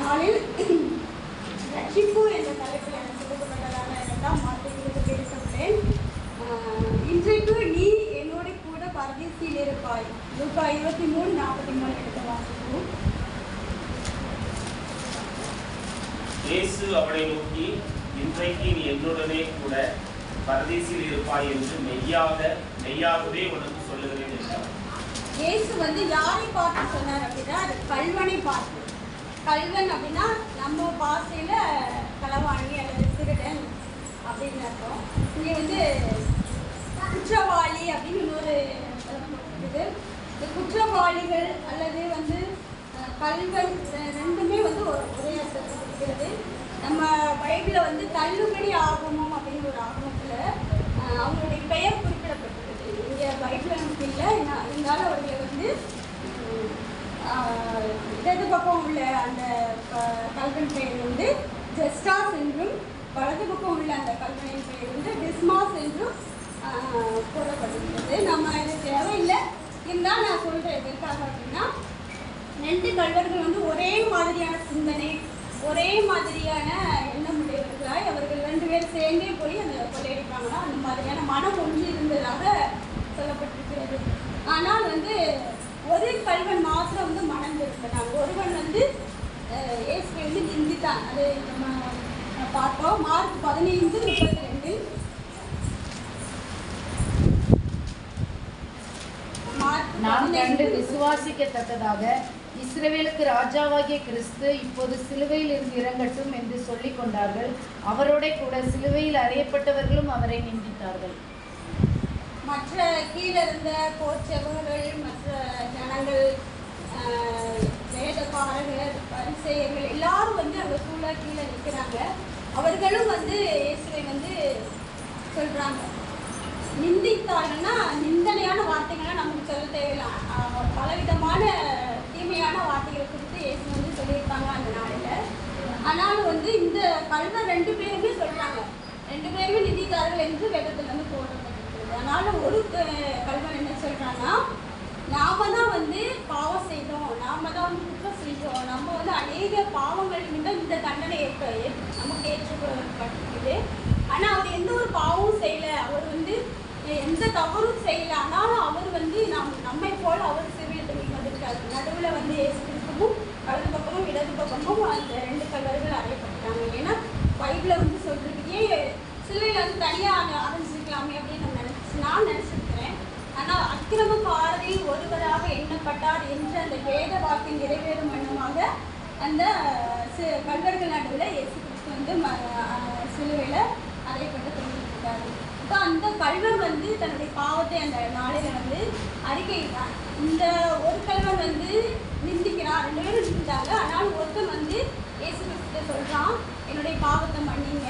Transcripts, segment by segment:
நாளில் ரட்சிப்பு என்ற தலைப்பில் எனக்கு கொடுக்கப்பட்டதான இரண்டாம் வார்த்தைகளுக்கு பேசுகிறேன் இன்றைக்கு நீ என்னோட கூட பரதேசியில் இருப்பாய். லூக்கா இருபத்தி மூணு நாற்பத்தி மூணு எடுத்து வாசிப்போம். இயேசு அவளை நோக்கி இன்றைக்கு நீ என்னுடனே கூட பரதேசில் இருப்பாய் என்று மெய்யாக மெய்யாகவே உனக்கு சொல்லுகிறேன் என்றார். இயேசு வந்து யாரை பார்த்து சொன்னார் அப்படின்னா அது கல்வனை பார்த்து கல்வன் அப்படின்னா நம்ம பாசையில் களவாணி அல்லது திருடன் அப்படின்னு அர்த்தம். இங்கே வந்து குற்றவாளி அப்படின்னு இன்னொரு இது. இந்த குற்றவாளிகள் அல்லது வந்து கல்வன் ரெண்டுமே வந்து ஒரு ஒரே அர்த்தத்தை குறிக்கிறது. நம்ம பைபிளில் வந்து தள்ளுபடி ஆகமம் அப்படின்னு ஒரு ஆகமத்தில் அவங்களுடைய பெயர் குறிப்பிடப்பட்டிருக்கு இங்கே பைபிள் நமக்கு இல்லை. இருந்தாலும் அவர்களை வந்து இடது பக்கம் உள்ள அந்த க- கல்வன் பெயர் வந்து ஜெஸ்டாஸ் என்றும் வலது பக்கம் உள்ள அந்த கல்வனின் பெயர் வந்து டிஸ்மாஸ் என்றும் ஆஹ், நம்ம இது தேவையில்லை. இருந்தால் நான் சொல்கிறேன் எதற்காக அப்படின்னா ரெண்டு கல்வர்கள் வந்து ஒரே மாதிரியான சிந்தனை ஒரே மாதிரியான எண்ணம் உடையவர்களாய் அவர்கள் ரெண்டு பேரும் சேர்ந்தே போய் அந்த கொள்ளையடிப்பாங்களா அந்த மாதிரியான மனம் ஒன்று இருந்ததாக சொல்லப்பட்டிருக்கிறது. ஆனால் வந்து ஒரு கல்வன் மாத்திரம் வந்து மனம் திரும்பினான் ஒருவன் வந்து இயேசுவை வந்து நிந்தித்தான் அது நம்ம பார்த்தோம் மார்க் பதினைந்து முப்பத்தி ரெண்டு. நாம் கண்டு 15, விசுவாசிக்கத்தக்கதாக இஸ்ரவேலுக்கு ராஜாவாகிய கிறிஸ்து இப்போது சிலுவையில் இருந்து இறங்கட்டும் என்று சொல்லிக் கொண்டார்கள் அவரோட கூட சிலுவையில் அறையப்பட்டவர்களும் அவரை நிந்தித்தார்கள். மற்ற கீழே இருந்த கோச்சவர்கள் மற்ற ஜனங்கள் வேதக்காரர்கள் பரிசெயர்கள் எல்லாரும் வந்து அங்கே சூழ கீழே நிற்கிறாங்க. அவர்களும் வந்து இயேசுவை வந்து சொல்கிறாங்க நிந்தித்தாங்கன்னா நிந்தனையான வார்த்தைகளை நமக்கு சொல்ல தேவையில்லை. பலவிதமான தீமையான வார்த்தைகளை குறித்து இயேசு வந்து சொல்லியிருப்பாங்க அந்த நாளில். ஆனாலும் வந்து இந்த கல்வ ரெண்டு பேருமே சொல்கிறாங்க ரெண்டு பேருமே நிதிக்காரர்கள் என்று வேதத்தில் வந்து போடுறாங்க அதனால் ஒரு க- கல்வன் என்ன சொல்கிறாங்கன்னா நாம தான் வந்து பாவம் செய்தோம் நாம தான் வந்து குற்றம் செஞ்சோம் நம்ம வந்து அநேக பாவங்கள் நிமித்தம் இந்த தண்டனை ஏற்க நமக்கு ஏற்றுக்கப்பட்டிருக்குது ஆனால் அவர் எந்த ஒரு பாவமும் செய்யலை. அவர் வந்து எந்த தவறும் செய்யலை. ஆனாலும் அவர் வந்து நம் நம்மை போல் அவர் சிறுவில் துணிக்கு வந்திருக்காரு நடுவில் வந்து ஏசு கிறிஸ்துவும் வலது பக்கமும் இடது பக்கமும் அந்த ரெண்டு கல்லர்கள் அறையப்பட்டாங்க ஏன்னா பைபிளை வந்து சொல்றதுக்கே சிலுவையில் வந்து தனியாக ஆரம்பிச்சிருக்கலாமே அப்படின்னு நான் நினைச்சு நான் நினச்சிருக்கிறேன் ஆனால் அக்கிரமக்காரரில் ஒருவராக எண்ணப்பட்டார் என்ற அந்த வேத வாக்கின் நிறைவேறும் வண்ணமாக அந்த சி- கல்வர்கள் நடுவில் இயேசு கிறிஸ்து வந்து ம சிலுவையில் அறையப்பட்டு கொண்டிருக்கிறாரு இப்போ அந்த கல்வன் வந்து தன்னுடைய பாவத்தை அந்த நாளில் வந்து அறிக்கையிட்டான் இந்த ஒரு கல்வன் வந்து நிந்திக்கிறான் ரெண்டு பேரும் நிந்தித்தாங்க ஆனால் ஒருத்தன் வந்து இயேசு கிறிஸ்து சொல்கிறான் என்னுடைய பாவத்தை மன்னிங்க.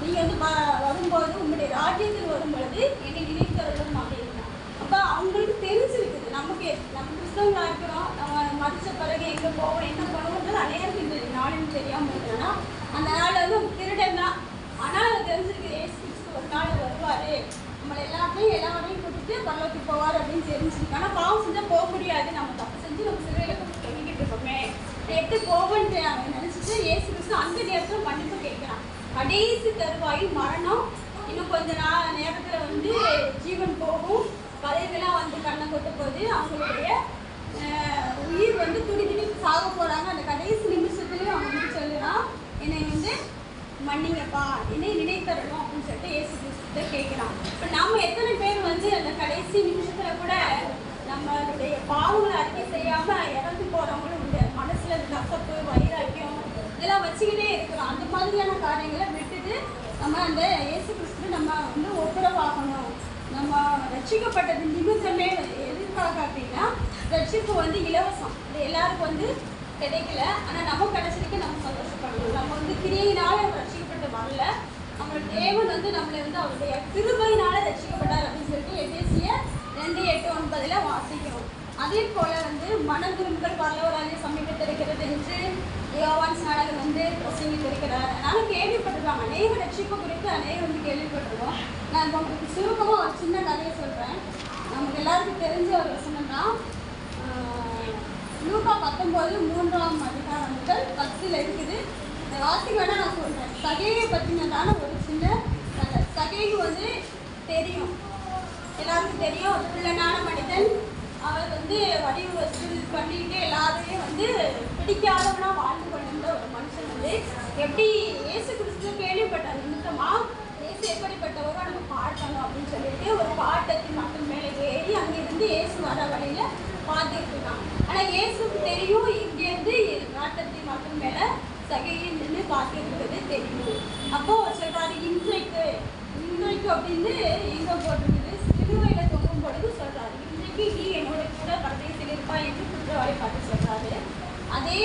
நீங்கள் வந்து வ- வரும்போது உங்களுடைய ராஜ்யத்தில் வரும்பொழுது என்னை நினைத்தவர்களும் அப்படின்னா அப்போ அவங்களுக்கு தெரிஞ்சிருக்குது நமக்கு நம்ம கிறிஸ்தவங்களாக இருக்கிறோம். நம்ம மதித்த பிறகு எங்கே போவோம் என்ன பண்ணுவோம்ன்றது அநேகம் இந்த தெரியாமல் இருக்கிறோன்னா அந்த நாள் வந்து திருடன் தான். ஆனால் அது தெரிஞ்சிருக்கு ஏசு கிறிஸ்து ஒரு நாள் வருவார். நம்மளை எல்லாத்தையும் எல்லாரையும் கூட்டிட்டு பரலோகத்துக்கு போவார் அப்படின்னு தெரிஞ்சிருக்கு. ஆனால் பாவம் செஞ்சால் போக முடியாது. நம்ம தப்பு செஞ்சு நம்ம சிறையில் தொங்கிக்கிட்டு இருக்கோமே. எட்டு போவோன்ட்டு அவன் நினச்சிட்டு ஏசு கிறிஸ்து அந்த நேரத்தில் மன்னிப்பு கேட்குறான். கடைசி தருவாயில் மரணம். இன்னும் கொஞ்ச நாள் நேரத்தில் வந்து ஜீவன் போகும் கதைகள்லாம் வந்து கண்ணை கொட்ட போது அவங்களுடைய அஹ், உயிர் வந்து துடி துடி சாக போகிறாங்க அந்த கடைசி நிமிஷத்துலேயும் அவன் வந்து சொல்லுறான் என்னை வந்து மன்னிங்கப்பா என்னை நினைத்தரணும் அப்படின்னு சொல்லிட்டு ஏசு கிறிஸ்துட்ட கேட்குறான். இப்போ நம்ம எத்தனை பேர் வந்து அந்த கடைசி நிமிஷத்தில் கூட நம்மளுடைய பாவங்களை அறிக்கை செய்யாமல் இறந்து போகிறவங்களும் உண்டு மனசில் நசப்பு கசப்பு வைராக்கியம் இதெல்லாம் வச்சுக்கிட்டே இருக்கிறோம். அந்த மாதிரியான காரியங்களை விட்டுட்டு நம்ம அந்த இயேசு கிறிஸ்து நம்ம வந்து ஒப்புரவாகணும் நம்ம ரட்சிக்கப்பட்டது நிமித்தமே எதுக்காக அப்படின்னா ரட்சிப்பு வந்து இலவசம். இது எல்லாருக்கும் வந்து கிடைக்கல. ஆனால் நம்ம கடைசிக்கு நம்ம சந்தோஷப்படணும். நம்ம வந்து கிரியினால நம்ம பண்ணல வரல நம்ம தேவன் வந்து நம்மளை வந்து அவருடைய கிருபையினால ரசிக்கப்பட்டார் அப்படின்னு சொல்லிட்டு எதேசிய ரெண்டு எட்டு ஒன்பதுல வாசிக்கிறோம். அதே போல வந்து மன விரும்புகள் வரலவராலே சமீபத்திருக்கிறது என்று யோவான் சாடகர் வந்து பிரசங்கித்திருக்கிறார் அதனால கேள்விப்பட்டிருக்காங்க அநேக ரட்சிப்பு குறித்து அநேகம் வந்து கேள்விப்பட்டிருக்கோம். நான் இப்போ உங்களுக்கு சுருக்கமாக ஒரு சின்ன கதையை சொல்கிறேன் நமக்கு எல்லாருக்கும் தெரிஞ்ச ஒரு வசனம் தான் லூக்கா பத்தொம்போது மூன்றாம் அதிகாரம் முதல் பத்தில் இருக்குது. இந்த வாசிக்க சகையை பற்றினதான ஒரு சின்ன கதை. சகைக்கு வந்து தெரியும். எல்லாருக்கும் தெரியும். ஒரு பிள்ளைனான மனிதன். அவர் வந்து வடிவு வசூல் பண்ணிட்டு எல்லாரையும் வந்து பிடிக்காதவனா வாழ்ந்து கொண்டிருந்த ஒரு மனுஷன் வந்து எப்படி இயேசு கிறிஸ்து கேள்விப்பட்ட நிமித்தமா இயேசு எப்படிப்பட்டவரோ நம்ம பாடணும் அப்படின்னு சொல்லிட்டு ஒரு பாட்டத்தின் மக்கள் மேலே ஏறி அங்கிருந்து இயேசு வர வழியில பார்த்துட்டு இருக்கான் ஆனா இயேசுக்கு தெரியும் இங்கேருந்து நாட்டத்தின் மக்கள் மேல சகையில் நின்று பார்த்துருக்கிறது தெரியும் அப்போ சொல்றாரு இன்றைக்கு இன்றைக்கு அப்படின்னு எங்க போட்டிருக்குது. சிலுவையில தொங்கும் பொழுது சொல்றாரு இன்றைக்கு நீ என்னோட கூட பரதேசில் இருப்பா என்று குற்றவாளி பார்த்து சொல்றாரு. அதே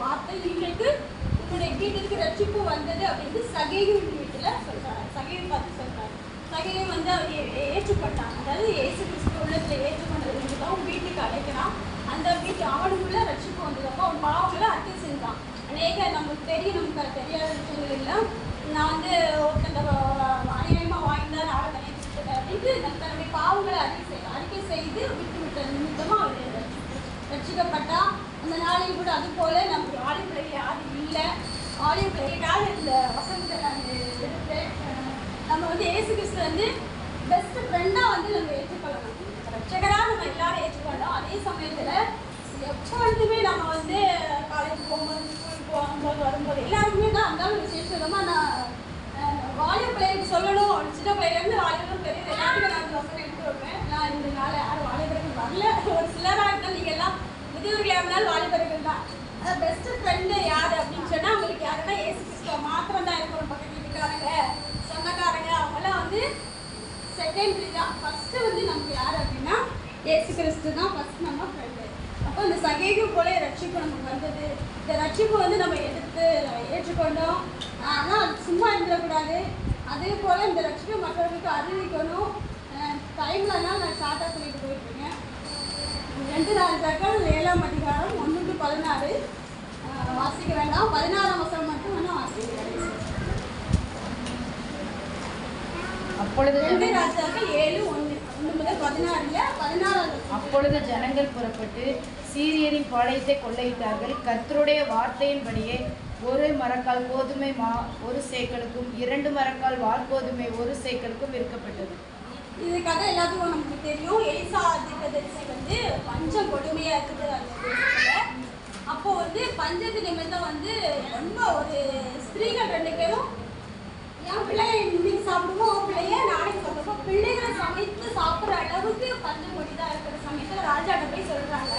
வார்த்தை இன்றைக்கு உங்களுடைய வீட்டிற்கு ரட்சிப்பு வந்தது அப்படின்னு சகையும் வீட்டுல சொல்றாரு. சகையும் பார்த்து சொல்றாரு. சகையும் வந்து அவர் ஏ- ஏற்றுக்கொண்டான். அதாவது ஏசு கிறிஸ்து உள்ளத்துல ஏற்றுக்கொண்டது தான் அவன் வீட்டுக்கு அழைக்கிறான். அந்த வீட்டு அவனுக்குள்ள ரட்சிப்பு வந்ததப்போ அவன் பாவங்களை அறிக்கை செஞ்சான். அநேக நமக்கு தெரியும் நமக்கு தெரியாத விஷயங்கள் நான் வந்து ஒருத்தங்க அநியாயமாக வாங்கினா ஆட நினைச்சிட்டேன் அப்படின்ட்டு தன்னுடைய பாவங்களை அறிக்கை செய்ய அறிக்கை செய்து விட்டு விட்ட நிமித்தமாக அவர் ரட்சிக்கப்பட்டா அந்த நாளையும் கூட அது போல நமக்கு ஆலிவ் பிள்ளை யாரும் இல்லை. ஆலிவ் பிள்ளையினால் இந்த வசனத்தை நான் எடுத்தேன் நம்ம வந்து ஏசு கிறிஸ்து வந்து பெஸ்ட் ஃப்ரெண்டாக வந்து நம்ம ஏற்றுக்கொள்ளணும் ரட்சகராக நம்ம எல்லாரும் ஏற்றுக்கொள்ளணும் அதே சமயத்தில் எப்பொழுதுமே நம்ம வந்து காலேஜ் போகும்போது ஸ்கூல் போகும்போது வரும்போது எல்லாருக்குமே தான் இருந்தாலும் விசேஷமாக நான் அஹ், வாலிப பிள்ளைகளுக்கு சொல்லணும் சின்ன பிள்ளைலேருந்து வாலிபர் பெரிய எல்லாத்துக்கும் நான் இந்த வசனம் எடுத்து வருவேன். நான் இந்த நாள் யாரும் வாலிபர்கள் வரல. ஒரு சிலராக இருந்தால் நீங்கள் எல்லாம் முதியோர்களாக இருந்தாலும் வாலிபர்கள் தான். அதான் பெஸ்ட் ஃப்ரெண்டு யார் அப்படின்னு சொன்னால் உங்களுக்கு யாருன்னா ஏசு கிறிஸ்துவ மாத்திரம் தான் இருக்கிற பக்கத்து வீட்டுக்காரங்க சொந்தக்காரங்க. அவங்களாம் வந்து செகண்டரி தான். ஃபஸ்ட்டு வந்து நமக்கு யார் அப்படின்னா ஏசு கிறிஸ்து தான் ஃபஸ்ட் நம்ம ஃப்ரெண்டு அப்போ இந்த சகைக்கு போல ரட்சிப்பு நமக்கு வந்தது. இந்த ரட்சிப்பு வந்து நம்ம எடுத்து ஏற்றுக்கொண்டோம். ஆனால் சும்மா இருந்துடக்கூடாது. அதே போல் இந்த ரட்சிப்பை மற்றவர்களுக்கு அறிவிக்கணும். டைம்லலாம் நான் ஷார்ட்டாக சொல்லிட்டு போயிட்டுருக்கேன். ரெண்டு ராஜாக்கள் ஏழாம் அதிகாரம் ஒன்று டு பதினாறு. வாசிக்க வேண்டாம். பதினாறாம் வசனம் மட்டும் வேணால் வாசிக்கிறேன் அப்பொழுது ரெண்டு ராஜாக்கள் ஏழு ஒன்று. ஒன்று முதல் பதினாறுல பதினாறாவது. அப்பொழுது ஜனங்கள் புறப்பட்டு சீரியரின் பாளையத்தை கொள்ளையிட்டார்கள். கர்த்தருடைய வார்த்தையின்படியே ஒரு மரக்கால் கோதுமை மா ஒரு சேக்கலுக்கும் இரண்டு மரக்கால் வார்கோதுமை ஒரு சேக்கலுக்கும் விற்கப்பட்டது. இது கதை எல்லாத்துக்கும் நமக்கு தெரியும். எலிசா தீர்க்கதரிசி வந்து பஞ்சம் கொடுமையா இருக்குது அந்த அப்போ வந்து பஞ்சத்து நிமித்தம் வந்து ரொம்ப ஒரு ஸ்திரீகள் ரெண்டு பேரும் என் பிள்ளைய இன்னைக்கு சாப்பிடுவோம் உன் பிள்ளைய நாளைக்கு சாப்பிடுவோம். பிள்ளைகளை சமைத்து சாப்பிட்ற அளவுக்கு பஞ்சம் கொடிதான் இருக்கிற சமயத்தில் ராஜாட்ட போய் சொல்றாங்க.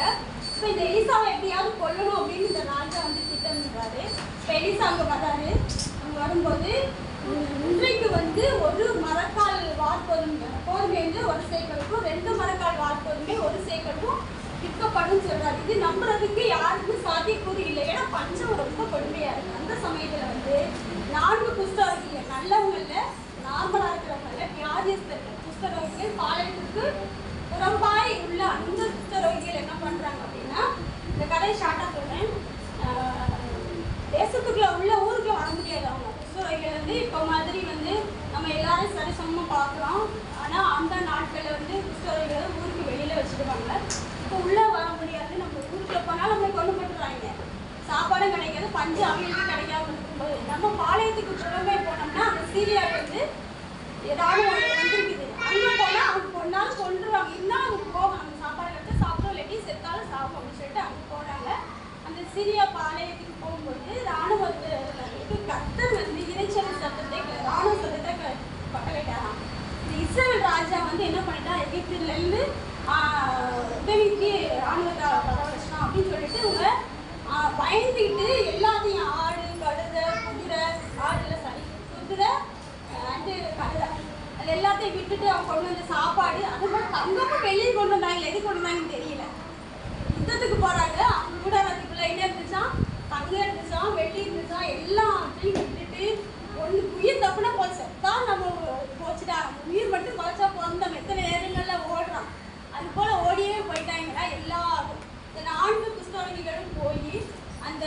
இப்போ இந்த எலிசாவை எப்படியாவது கொல்லணும் அப்படின்னு இந்த ராஜா வந்து திட்டமிடுறாரு. பெரிசாங்க வராரு. அங்கே வரும்போது இன்றைக்கு வந்து ஒரு மரக்கால் வார்கோதுமை கோதுமை வந்து ஒரு சேக்கலுக்கும் ரெண்டு மரக்கால் வார்ப்பதுமே ஒரு சேக்கலுக்கும் விற்கப்படும் சொல்றாரு. இது நம்புறதுக்கு யாருக்கும் சாத்தியக்கூறு இல்லை. ஏன்னா பஞ்சம் ரொம்ப கொடுமையா இருக்கு. அந்த சமயத்துல வந்து நான்கு குஷ்டரோகிகள் நல்லவங்கள்ல நார்மலா இருக்கிறவங்கல்ல வியாதியஸ்தர்கள் புஸ்தகங்கள் பாளையத்துக்கு புறம்பாய் உள்ள அந்த குஷ்டரோகிகள் என்ன பண்றாங்க அப்படின்னா இந்த கதையை ஷார்ட்டா சொல்றேன். ஆஹ், உள்ள ஊருக்குள்ள வர முடியாது அவங்க. குஷ்டரோகிகள் வந்து இப்போ மாதிரி வந்து நம்ம எல்லாரும் சரிசமமாக பார்க்குறோம். ஆனால் அந்த நாட்களில் வந்து கிறிஸ்தவர்களை ஊருக்கு வெளியில் வச்சுருவாங்க இப்போ உள்ளே வர முடியாது. நம்ம ஊருக்குள்ள போனால் நம்மளை கொண்டு போட்டுறாங்க சாப்பாடும் கிடைக்காது பஞ்சு அவங்களுக்கு கிடைக்காம இருக்கும்போது. நம்ம பாளையத்துக்கு புறமே போனோம்னா அந்த சீரியா வந்து ஏதாவது வந்துருக்குது. அங்கே போனால் அவங்க பொண்ணால் சொல்லுவாங்க என்ன அவங்க போகும் அந்த சாப்பாடு எடுத்து சாப்பிடும் இல்லாட்டி செத்தாலும் சாப்பிடும் அப்படின்னு சொல்லிட்டு அங்கே போகிறாங்க அந்த சிரியா பாளையத்துக்கு வந்து என்ன பண்ணிட்டா எகிப்திலேருந்து உதவிக்கு ராணுவத்தை வரவழைச்சிட்டான் அப்படின்னு சொல்லிட்டு இவங்க பயந்துக்கிட்டு எல்லாத்தையும் ஆடு கழுதை குதிரை ஆடுல சரி குதிரை அண்டு கழுதை அது எல்லாத்தையும் விட்டுட்டு அவங்க கொண்டு வந்த சாப்பாடு அது கூட தங்கமும் வெளியே கொண்டு வந்தாங்க எது கொண்டு வந்தாங்கன்னு தெரியல. யுத்தத்துக்கு போகிறாங்க அவங்க கூட அதுக்குள்ள என்ன இருந்துச்சான் தங்கம் இருந்துச்சான் வெள்ளி இருந்துச்சான் எல்லாத்தையும் விட்டுட்டு ஒன்று உயிர் தப்புனா போச்சு. தான் நம்ம போச்சுடா உயிர் மட்டும் குறைச்சா போதும் நம்ம எத்தனை நேரங்கள்ல ஓடுறோம் அது போல ஓடியே போயிட்டாங்கன்னா எல்லாரும் இந்த நான்கு கிறிஸ்தவர்களும் போய் அந்த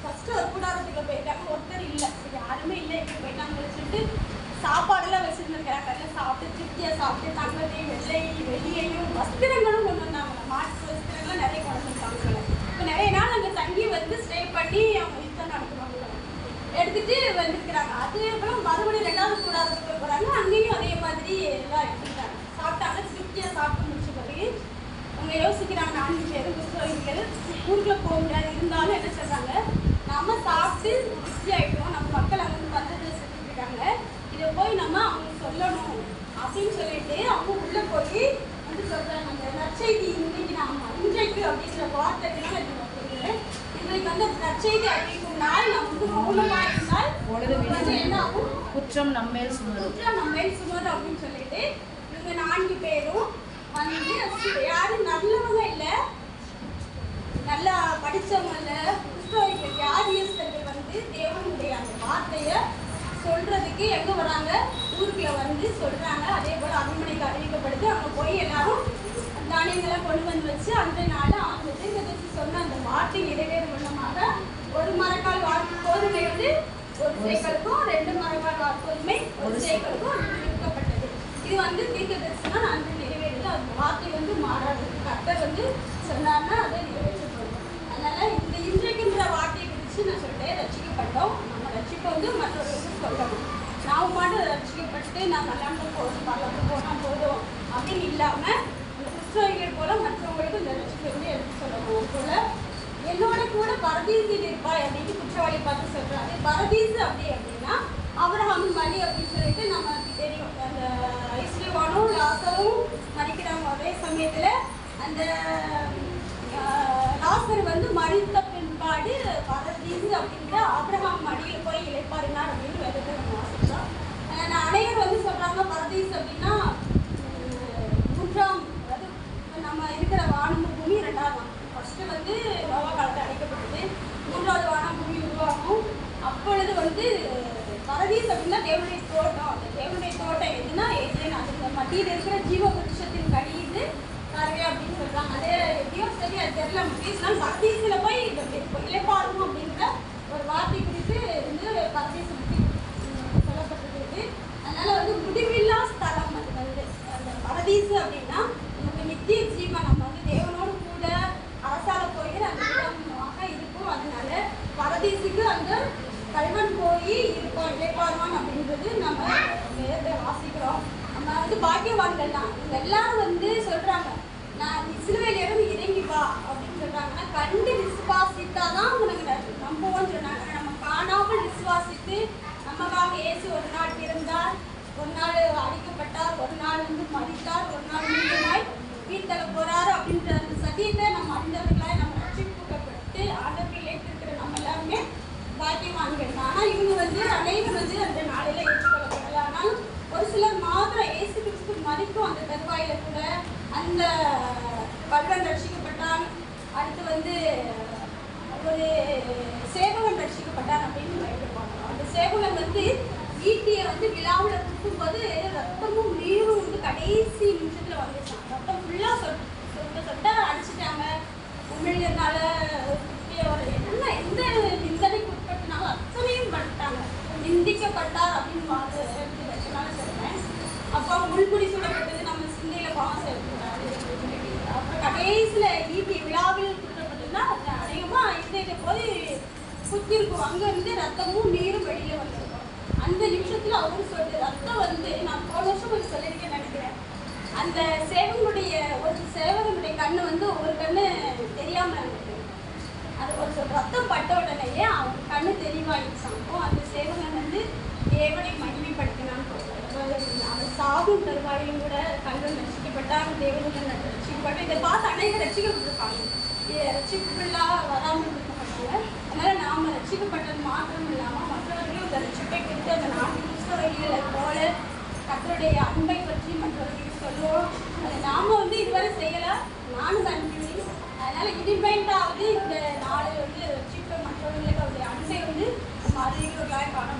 ஃபர்ஸ்ட் ஒரு கூடாரத்துக்கு போயிட்டாங்க ஒருத்தர் இல்லை யாருமே இல்லை இப்படி போயிட்டாங்கன்னு சொல்லிட்டு சாப்பாடெல்லாம் வச்சுருந்துருக்காங்க எல்லாம் சாப்பிட்டு திருப்தியாக சாப்பிட்டு தங்கத்தையும் வெள்ளை வெள்ளியையும் வஸ்திரங்களும் கொண்டு வந்தாங்க மாட்டு வஸ்திரங்கள்லாம் நிறைய கொண்டு வந்தாங்க இப்போ நிறைய நாள் அங்கே தங்கி வந்து ஸ்டே பண்ணி அவங்க அவங்க யோசிக்கிறாங்க நான்கு பேர் கிறிஸ்தவர்கள் ஊருக்குள்ள போக முடியாது. இருந்தாலும் என்ன சொல்றாங்க? நம்ம சாப்பிட்டு திருப்தி ஆயிட்டோம். நம்ம மக்கள் அங்க செஞ்சுட்டு இருக்காங்க இதை போய் நம்ம அவங்க சொல்லணும் அப்படின்னு சொல்லிட்டு அவங்க உள்ள போய் வந்து சொல்றாங்க. அந்த நற்செய்தி இன்னைக்கு நாம இன்றைக்கு நான் சொல்றேன். இன்றைக்கு வந்து நற்செய்தி அறிவிக்கும் நாள் நம்ம வந்து மௌனமா இருந்தால் வந்து என்ன ஆகும்? குற்றம் நம்மேல் சுமரும். குற்றம் நம்ம மேல் சுமரும் அப்படின்னு சொல்லிட்டு இவங்க நான்கு பேரும் வந்து யாரும் நல்லவங்க இல்லை. நல்லா படித்தவங்கள இல்லை புஸ்தகங்கள் வியாதியஸ்தர்கள் வந்து தேவனுடைய அந்த வார்த்தையை சொல்றதுக்கு எங்கே வராங்க? ஊருக்குள்ள வந்து சொல்றாங்க. அதே போல் அரண்மனைக்கு அறிவிக்கப்படுது. அங்கே போய் எல்லாரும் தானியங்களை கொண்டு வந்து வச்சு அந்த நாள் அவங்க தீர்க்கதரிசி சொன்ன அந்த வார்த்தை நிறைவேறும் வண்ணமாக ஒரு மரக்கால் வாக்கு கோதுமை வந்து ஒரு சேக்கருக்கும் ரெண்டு மரக்கால் வாக்கு கோதுமை ஒரு சேக்கருக்கும் விற்கப்பட்டது இது வந்து தீர்க்க தரிசனம் அன்று நிறைவேறுது அந்த வார்த்தை வந்து மாறாது. கர்த்தர் வந்து சொன்னார்னா அதை நிறைவேறும். இன்றைக்குன்ற வார்த்தையை குறித்து நான் சொல்லிட்டேன் ரசிக்கப்பட்டோம் நம்ம ரட்சிப்பை வந்து மற்றவர்களுக்கு சொல்லணும். நான் மட்டும் ரசிக்கப்பட்டு நான் மல்லாண்டு போதும் பல்லக்கு போனால் போதும் அப்படின்னு இல்லாமல் அந்த கிறிஸ்தவர்கள் போல மற்றவங்களுக்கு இந்த ரட்சிப்பை வந்து எடுத்து சொல்லணும். அது போல என்னோட கூட பரதீசி இருப்பாய் அப்படின்னு குற்றவாளி பார்த்து சொல்கிறாரு பரதீசு அப்படி அப்படின்னா அவரகம் மணி அப்படின்னு சொல்லிட்டு நம்ம தெரியும். அந்த ஐஸ்வர்வானும் லாசரும் மறிக்கிறாங்க. அதே சமயத்தில் அந்த லாசர் வந்து மறித்த பின்பாடு பரதீசு அப்படிங்கிற ஆப்ரஹாம் மடியில் போய் இழைப்பாருனார் அப்படின்னு வேதத்தை நம்ம வாசிச்சோம் நான் அனைவரும் வந்து சொல்கிறாங்க பரதீஸ் அப்படின்னா மூன்றாம் அதாவது நம்ம இருக்கிற வானம் பூமி ரெண்டாவது ஃபஸ்ட்டு வந்து நோவா காலத்தில் அழைக்கப்பட்டது. மூன்றாவது வானம் பூமி உருவாகும். அப்பொழுது வந்து பரதீஸ் அப்படின்னா தேவனுடைய தோட்டம். அந்த தேவனுடைய தோட்டம் எதுனா ஏதேன் அது இந்த மத்தியில் இருக்கிற ஜீவ விருட்சத்தின் கடியுது பறவை அப்படின்னு சொல்கிறாங்க அதே எப்படியோ சரி அது தெரியல பேசலாம். பரதீசில் போய் இந்த அப்படின்ற ஒரு வார்த்தை குறித்து வந்து பரதீஸ் பற்றி சொல்லப்பட்டிருக்கு. அதனால வந்து முடிவில்லா ஸ்தலம் அது வந்து அந்த பரதீசு அப்படின்னா நமக்கு நித்திய ஜீவன். நம்ம வந்து தேவனோடு கூட அரசால போகிற அந்த இடமாக இருக்கும் அதனால பரதீசுக்கு அந்த கல்வன் போய் இருப்போம். இழைப்பாருவான் அப்படின்றது நம்ம வேதத்தை வாசிக்கிறோம் நம்ம வந்து பாக்கியவான்கள் தான். இவங்க எல்லாரும் வந்து சொல்றாங்க நான் நீ சிலுவையில இருந்து இறங்கி வா அப்படின்னு சொல்றாங்க ஆனா கண்டு காணாமல் விசுவாசித்து நமக்காக இயேசு ஒரு நாள் பிறந்தார். ஒரு நாள் அடிக்கப்பட்டார். ஒரு நாள் வந்து மறித்தார் ஒரு நாள் மீண்டுமாய் வீட்டல போறாரு அப்படின்ற அந்த சத்தியத்தை நம்ம அறிந்தவர்களாய் நம்ம ரட்சிக்கப்பட்டு ஆண்டவர்கள் ஏற்றிருக்கிற நம்ம எல்லாருமே பாக்கியவான்கள். தான் ஆனால் இவங்க வந்து அனைவரும் வந்து அந்த நாளில ஏற்றுக்கொள்ளப்படல. ஆனால் ஒரு சிலர் மாத்திரம் இயேசு கிறிஸ்து மதிக்கும் அந்த தருவாயில கூட அந்த பல்வன் ரட்சிக்கப்பட்டான் அடுத்து வந்து ஒரு சேவக ரட்சிக்கப்பட்டான் அப்படின்னு பயப்படுவாங்க அந்த சேவகன் வந்து ஈட்டியை வந்து விழாவில் குத்தும்போது ரத்தமும் நீரும் வந்து கடைசி நிமிஷத்தில் வந்துச்சான் ரத்தம் ஃபுல்லாக சொட் சொட்ட சொட்ட அடிச்சிட்டாங்க. உமிழ்கிறதுனால என்ன எந்த நிந்தனைக்கு உட்பட்டுனாலும் அத்தனையும் பண்ணிட்டாங்க. நிந்திக்கப்பட்டார் அப்படின்னு வார்த்தை எடுத்து வச்சனால சொல்றேன். அப்போ முள்முடி சுடப்பட்டது நம்ம சிந்தையில் பாவம் செலுத்தக்கூடாது அப்புறம் கடைசியில் ஈட்டி விழாவில் குற்றப்பட்டதுன்னா அது அதிகமா இந்த போய் சுற்றி இருக்கும் அங்க ரத்தமும் நீரும் வெளியே வந்திருக்கும். அந்த நிமிஷத்துல அவரு சொல்றது ரத்தம் வந்து நான் போன வருஷம் கொஞ்சம் சொல்லியிருக்கேன் நினைக்கிறேன். அந்த சேவகனுடைய ஒரு சேவகனுடைய கண்ணு வந்து ஒரு கண்ணு தெரியாம இருந்தது. அது ஒரு சொல் ரத்தம் பட்ட உடனேயே அவன் கண்ணு தெளிவாயிடுச்சான் அந்த சேவகன் வந்து தேவனை மகிமைப்படுத்தினான்னு சொல்றாரு. அவன் சாகும் தருவாயிலும் கூட கண்கள் ரசிக்கப்பட்டான் தேவனுடன் ரசிக்கப்பட்டு இதை பார்த்து அனைவரும் ரசிக்கப்பட்டிருப்பாங்க கொடுப்பாங்க. ரசிப்புள்ளா வராமல் இருக்க மாட்டாங்க. அதனால நாம ரசிக்கப்பட்டது மாத்திரம் இல்லாம மற்றவர்களும் இந்த குறித்து அந்த நாட்டு புஸ்தகங்களை போல கத்தருடைய அன்பை பற்றி மற்றவர்களுக்கு சொல்லுவோம். அதை நாம வந்து இதுவரை செய்யலை. நானும் கண்டிப்பேன் அதனால இனிமேட்டாவது இந்த நாளை வந்து ரட்சிப்பை மற்றவர்களுக்கு அவருடைய அன்பை வந்து நம்ம அறிவுகளாக காண